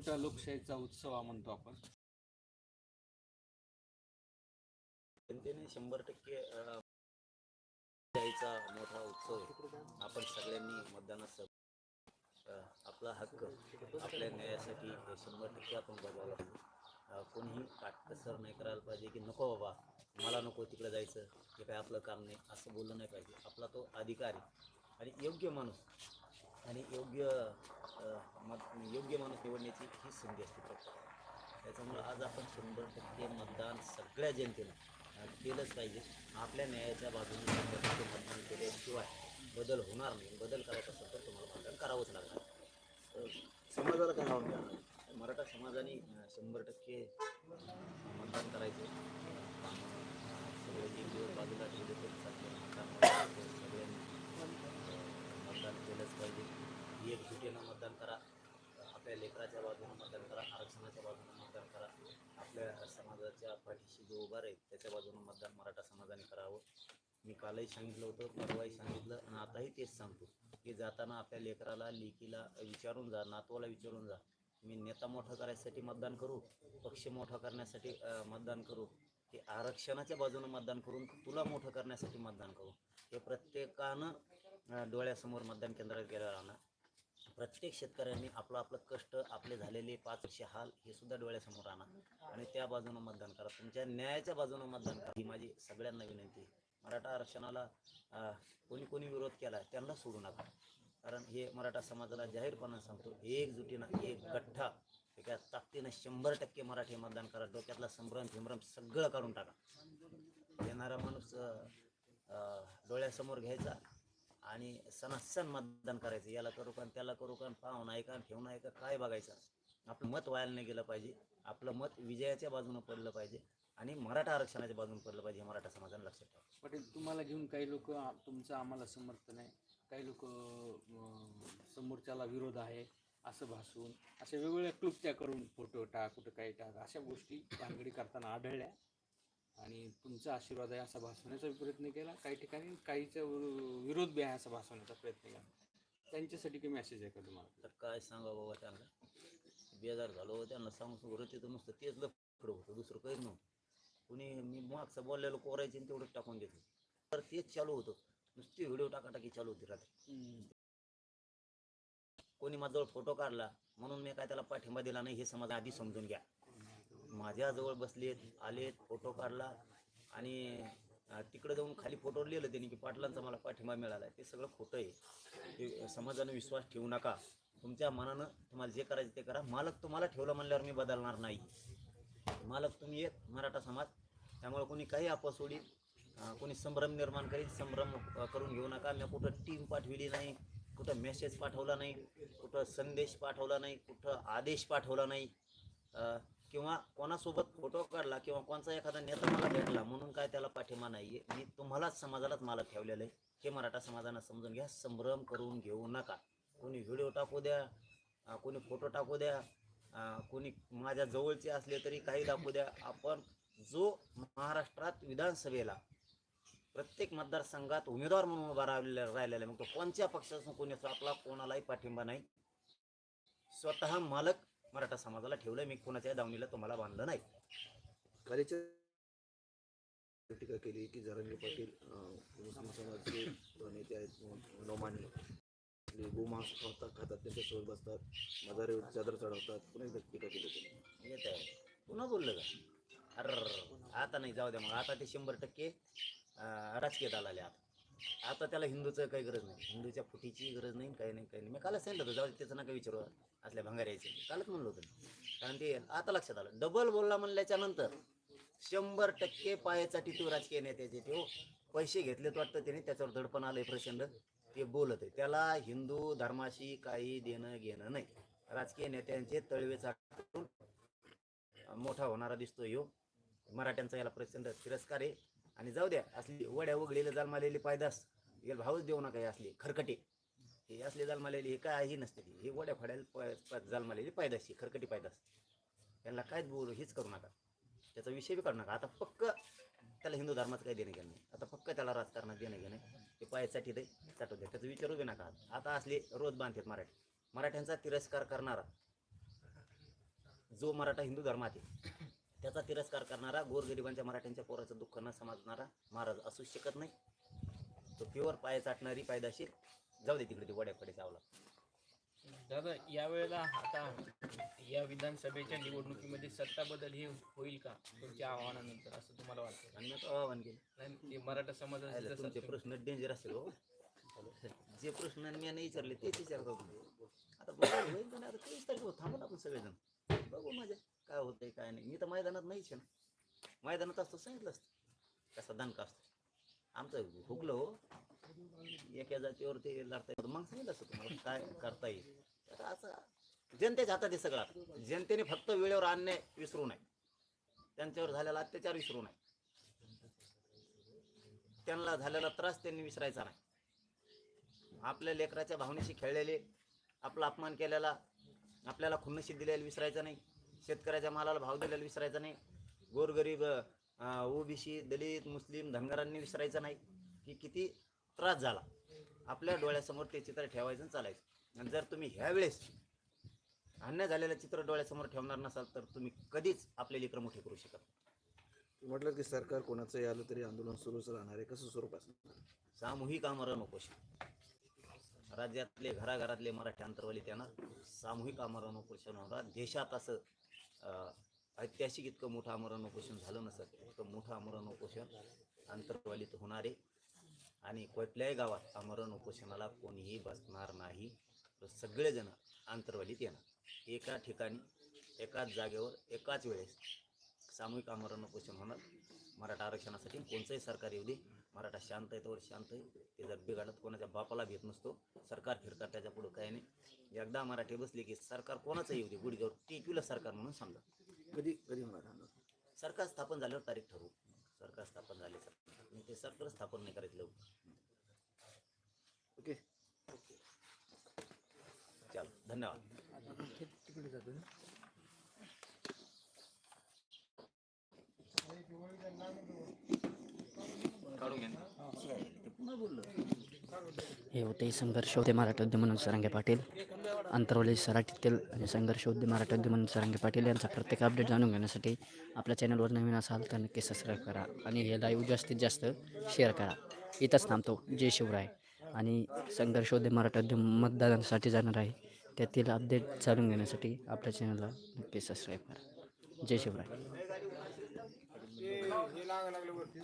छोटा लोकशाहीचा उत्सव हा म्हणतो आपण. जनतेने शंभर टक्के लोकशाहीचा मोठा उत्सव आहे. आपण सगळ्यांनी मतदानात आपला हक्क आपल्या न्यायासाठी शंभर टक्के आपण बजावला पाहिजे. कोणीही काटकसर नाही करायला पाहिजे की नको बाबा मला नको तिकडे जायचं हे काय आपलं काम नाही असं बोललं नाही पाहिजे. आपला तो अधिकार आहे. आणि योग्य माणूस आणि योग्य मत योग्य माणूस निवडण्याची ही संधी असते फक्त त्याच्यामुळं आज आपण शंभर टक्के मतदान सगळ्या जनतेनं केलंच पाहिजे. आपल्या न्यायाच्या बाजूने शंभर टक्के मतदान केल्याशिवाय बदल होणार नाही. बदल करायचा असेल तर तुम्हाला मतदान करावंच लागणार. समाजाला काय हवं मराठा समाजाने शंभर टक्के मतदान करायचं. सगळे बाजूला ठेवले तरी चालते सगळ्यांनी मतदान केलंच पाहिजे. एकजुटीनं मतदान करा आपल्या लेकराच्या बाजूनं मतदान करा आरक्षणाच्या बाजूनं मतदान करा. आपल्या समाजाच्या पाठीशी जो उभा राहील त्याच्या बाजूनं मतदान मराठा समाजाने करावं. मी कालही सांगितलं होतं परवाही सांगितलं आणि आताही तेच सांगतो की जाताना आपल्या लेकराला लेकीला विचारून जा नातवाला विचारून जा. मी नेता मोठा करायसाठी मतदान करू पक्ष मोठा करण्यासाठी मतदान करू की आरक्षणाच्या बाजूनं मतदान करून तुला मोठं करण्यासाठी मतदान करू. हे प्रत्येकानं डोळ्यासमोर मतदान केंद्रात गेलं राहणार. प्रत्येक शेतकऱ्यांनी आपलं आपलं कष्ट आपले झालेले पाच वर्षे हाल हे सुद्धा डोळ्यासमोर आणा. आणि त्या बाजूनं मतदान करा. तुमच्या न्यायाच्या बाजूनं मतदान करा. ही माझी सगळ्यांना विनंती मराठा आरक्षणाला कोणी कोणी विरोध केला त्यांना सोडू नका. कारण हे मराठा समाजाला जाहीरपणाने सांगतो एकजुटीनं एक गठ्ठा एका ताकदीनं शंभर टक्के मराठी मतदान करा. डोक्यातला संभ्रम फिंभ्रम सगळं काढून टाका. येणारा माणूस डोळ्यासमोर घ्यायचा. आणि सणासण मतदान करायचं. याला करू का त्याला करू का पाहून आहे का ठेवून आहे का काय बघायचं? आपलं मत व्हायला नाही गेलं पाहिजे. आपलं मत विजयाच्या बाजूनं पडलं पाहिजे आणि मराठा आरक्षणाच्या बाजूनं पडलं पाहिजे हे मराठा समाजाने लक्षात ठेवा. पाटील तुम्हाला घेऊन काही लोक तुमचं आम्हाला समर्थन आहे. काही लोक समोरच्याला विरोध आहे असं भासून अशा वेगवेगळ्या क्लुप्त्या करून फोटो टाक कुठं काही टाक अशा गोष्टी भानगडी करताना आढळल्या. आणि तुमचा आशीर्वाद आहे असा भासवण्याचा प्रयत्न केला. काही ठिकाणी काहीचा विरो- विरोध बी आहे असा भासवण्याचा प्रयत्न केला. त्यांच्यासाठी काही मेसेज आहे का तुम्हाला? तर काय सांगा बाबा त्यांना? बेजार झालो त्यांना सांगू सुरू तिथं नुसतं तेच लफडं होतं दुसरं काहीच नव्हतं. कुणी मी मागचं बोललेलं कोरायचे आणि तेवढंच टाकून देतो तर तेच चालू होतं. नुसती व्हिडिओ टाकाटाकी चालू होती रात्री. कोणी माझ्याजवळ फोटो काढला म्हणून मी काय त्याला पाठिंबा दिला नाही हे समाज आधी समजून घ्या. माझ्याजवळ बसलेत आलेत फोटो काढला. आणि तिकडं तिकडे जाऊन खाली फोटोवर लिहिलं त्यांनी की पाटलांचा मला पाठिंबा मिळाला. ते सगळं खोटं आहे. ते समाजानं विश्वास ठेवू नका. तुमच्या मनानं तुम्हाला जे करायचं ते करा. मालक तुम्हाला ठेवलं म्हणल्यावर मी बदलणार नाही. मालक तुम्ही एक मराठा समाज. त्यामुळे कोणी काही अपसोडी कोणी संभ्रम निर्माण करीत संभ्रम करून घेऊ नका. मी कुठं टीम पाठविली नाही कुठं मेसेज पाठवला नाही कुठं संदेश पाठवला नाही कुठं आदेश पाठवला नाही. किंवा कोणासोबत फोटो काढला किंवा कोणचा एखादा नेता मला भेटला म्हणून काय त्याला पाठिंबा नाही आहे मी तुम्हालाच समाजालाच मला ठेवलेलं आहे. हे मराठा समाजानं समजून घ्या. संभ्रम करून घेऊ नका. कोणी व्हिडिओ टाकू द्या कोणी फोटो टाकू द्या कोणी माझ्या जवळचे असले तरी काही दाखवू द्या. आपण जो महाराष्ट्रात विधानसभेला प्रत्येक मतदारसंघात उमेदवार म्हणून उभा राहिलेला राहिलेला आहे. मग तो कोणत्या पक्षाचा कोणी आपला कोणालाही पाठिंबा नाही. स्वतः मालक मराठा समाजाला ठेवलं मी कोणाच्या दावणीला तुम्हाला बांधलं नाही. कालीच्या टीका केली की जरांगे पाटील समाजाचे नेते आहेत नोमानी आपली गोमांस खातात खातात त्यांच्यासोबत बसतात. मजारे चादर चढवतात. पुन्हा एकदा टीका केली त्यांनी. येत आहे. पुन्हा बोललं का? अर आता नाही जाऊ द्या मग. आता ते शंभर टक्के अं, राजकीयात आलेले आता आता त्याला हिंदूचं काही गरज नाही. हिंदूच्या फुटीची गरज नाही काही नाही काही नाही. मी कालच सांगितलं होतं जाऊ त्याचं नका विचारू असल्या भंगाऱ्याचे. कालच म्हणलं होतं कारण ते आता लक्षात आलं. डबल बोलला म्हणल्याच्या नंतर शंभर टक्के पायाचा टिटू राजकीय नेत्याचे ते. हो, पैसे घेतलेत वाटतं त्याने त्याच्यावर दडपण आलंय प्रचंड. ते बोलत आहे. त्याला हिंदू धर्माशी काही देणं घेणं नाही. राजकीय नेत्यांचे तळवे चाटून मोठा होणारा दिसतो यो हो. मराठ्यांचा याला प्रचंड तिरस्कार आहे. आणि जाऊ द्या असली वड्या उघडलेले जन्मालेली पायदास याला भावच देऊ नका हे असली खरकटे. हे असले जन्मालेली हे काही नसते. ती. हे वड्या फड्याला प- जन्मालेली पायदास ही खरकटी पायदास. यांना काहीच बोलू हेच करू नका. त्याचा विषय बी काढू नका. आता पक्क त्याला हिंदू धर्माचं काही देणं घेणं नाही. आता पक्क त्याला राजकारणात देणं घेणं आहे. ते पायासाठी ते चाटू द्या त्याचा विचारू बी नका. आता असले रोज बांधतात मराठी. मराठ्यांचा तिरस्कार करणारा जो मराठा हिंदू धर्मात आहे त्याचा तिरस्कार करणारा गोरगरिबांच्या मराठ्यांच्या पोराचं दुःख न समजणारा महाराज असू शकत नाही. तो प्युअर पाय चाटणारी पायदाशीर. जाऊ दे तिकडे ते वड्याकडे चावला दादा यावेळेला आता या विधानसभेच्या निवडणुकीमध्ये सत्ता बदल हे होईल का? तुमच्या आव्हानानंतर असं तुम्हाला वाटतं? आणि मी तो आवाहन केलं. नाही मराठा आयला जसं तुमचे प्रश्न डेंजर असतील हो. जे प्रश्न मी नाही विचारले तेच विचारतो आता बघू होईल का नाही? आता तेच तर थांबू ना आपण सगळेजण. बघू मजा. काय होतंय काय नाही. मी तर मैदानात नाहीच आहे ना. मैदानात असतो सांगितलं असतं. कसा दणका असतो. आमचं हुकलं हो. एका जातीवर ते लढता येतं. मग सांगितलं असतं तुम्हाला काय करता येईल. असं जनतेच्या हातात आहे सगळं जनतेने फक्त वेळेवर आणणे विसरू नये. त्यांच्यावर झालेला अत्याचार विसरू नये. त्यांना झालेला त्रास त्यांनी विसरायचा नाही. आपल्या लेकराच्या भावनेशी खेळलेले आपला अपमान केलेला आपल्याला खुन्नशी दिलेला विसरायचा नाही. शेतकऱ्याच्या मालाला भाव दिलेला विसरायचा नाही. गोरगरीब ओबीसी दलित मुस्लिम धनगरांनी विसरायचं नाही की किती त्रास झाला. आपल्या डोळ्यासमोर ते चित्र ठेवायचं चालायचं. आणि जर तुम्ही ह्या वेळेस अन्याय झालेलं चित्र डोळ्यासमोर ठेवणार नसाल तर तुम्ही कधीच आपले लेकरं मोठे करू शकत नाही. म्हटलं की सरकार कोणाचंही आलं तरी आंदोलन सुरूच राहणार आहे. कसं स्वरूप असणार? सामूहिक आमरण उपोषण. राज्यातले घराघरातले मराठी अंतरवलीत येणार सामूहिक आमरण उपोषण होणार. देशात असं ऐतिहासिक इतकं मोठं आमरण उपोषण झालं नसत. इतकं मोठं आमरण उपोषण आंतरवालीत होणार आहे. आणि कुठल्याही गावात आमरण उपोषणाला कोणीही बसणार नाही. तर सगळेजण आंतरवालीत येणार. एका ठिकाणी एकाच जागेवर एकाच वेळेस सामूहिक आमरण उपोषण होणार. मराठा आरक्षणासाठी कोणचंही सरकार येऊ दे. मराठा शांत आहे तर शांत आहे. ते जर बिघडत कोणाच्या बापाला भेट नसतो सरकार फिरकार त्याच्या पुढं काही नाही. एकदा मराठी बसले की सरकार कोणाचं येऊ दे. गुडघ्यावर टिकविलं सरकार म्हणून समजा. कधी कधी होणार सरकार स्थापन झाल्यावर तारीख ठरवू. सरकार स्थापन झाले सरकार ते सरकार स्थापन नाही करायचं लवकर. ओके. चल धन्यवाद. तिकडे जातो ना ते पुन्हा बोललो हे होते संघर्ष होते मराठा म्हणून सरांगे पाटील. अंतरवली सराठीतील आणि संघर्ष होते मराठा म्हणून सरांगे पाटील यांचा प्रत्येक अपडेट जाणून घेण्यासाठी आपल्या चॅनलवर नवीन असाल तर नक्की सबस्क्राईब करा आणि हे लाईव्ह जास्तीत जास्त शेअर करा. इथंच थांबतो. जय शिवराय. आणि संघर्ष होते मराठा मतदानासाठी जाणार आहे. त्यातील अपडेट जाणून घेण्यासाठी आपल्या चॅनलला नक्की सबस्क्राईब करा. जय शिवराय. लागायला लागलं वरती.